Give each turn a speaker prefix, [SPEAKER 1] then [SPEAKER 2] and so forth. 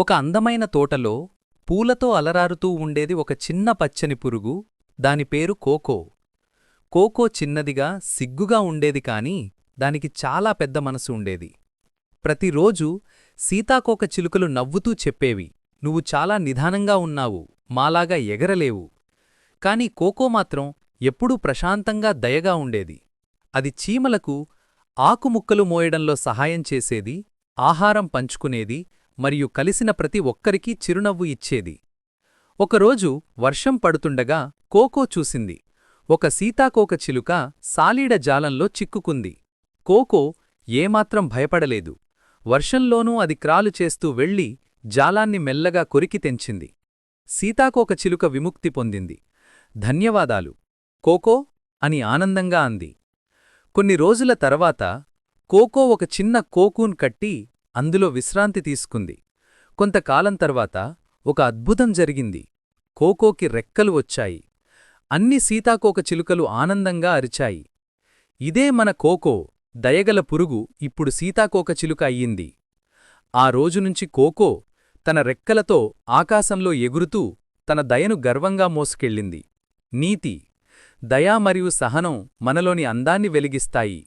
[SPEAKER 1] ఒక అందమైన తోటలో పూలతో అలరారుతూ ఉండేది ఒక చిన్న పచ్చని పురుగు దాని పేరు కోకో. కోకో చిన్నదిగా సిగ్గుగా ఉండేది కాని దానికి చాలా పెద్ద మనసు ఉండేది. ప్రతిరోజూ సీతాకోక చిలుకలు నవ్వుతూ చెప్పేవి నువ్వు చాలా నిదానంగా ఉన్నావు మాలాగా ఎగరలేవు కాని కోకో మాత్రం ఎప్పుడూ ప్రశాంతంగా దయగా ఉండేది. అది చీమలకు ఆకుముక్కలు మోయడంలో సహాయం చేసేది ఆహారం పంచుకునేది మరియు కలిసిన ప్రతి ఒక్కరికీ చిరునవ్వు ఇచ్చేది. ఒకరోజు వర్షం పడుతుండగా కోకో చూసింది. ఒక సీతాకోక చిలుక సాలీడ జాలంలో చిక్కుకుంది. కోకో ఏమాత్రం భయపడలేదు. వర్షంలోనూ అది క్రాలు చేస్తూ వెళ్ళి జాలాన్ని మెల్లగా కొరికి తెంచింది. సీతాకోక చిలుక విముక్తి పొందింది. ధన్యవాదాలు. కోకో అని ఆనందంగా అంది. కొన్ని రోజుల తర్వాత కోకో ఒక చిన్న కోకూన్ కట్టి అందులో విశ్రాంతి తీసుకుంది. కొంతకాలం తర్వాత ఒక అద్భుతం జరిగింది. కోకోకి రెక్కలు వచ్చాయి. అన్ని సీతాకోక చిలుకలు ఆనందంగా అరిచాయి. ఇదే మన కోకో దయగల పురుగు ఇప్పుడు సీతాకోక చిలుక అయ్యింది. ఆ రోజునుంచి కోకో తన రెక్కలతో ఆకాశంలో ఎగురుతూ తన దయను గర్వంగా మోసుకెళ్ళింది. నీతి దయా మరియు సహనం మనలోని అందాన్ని వెలిగిస్తాయి.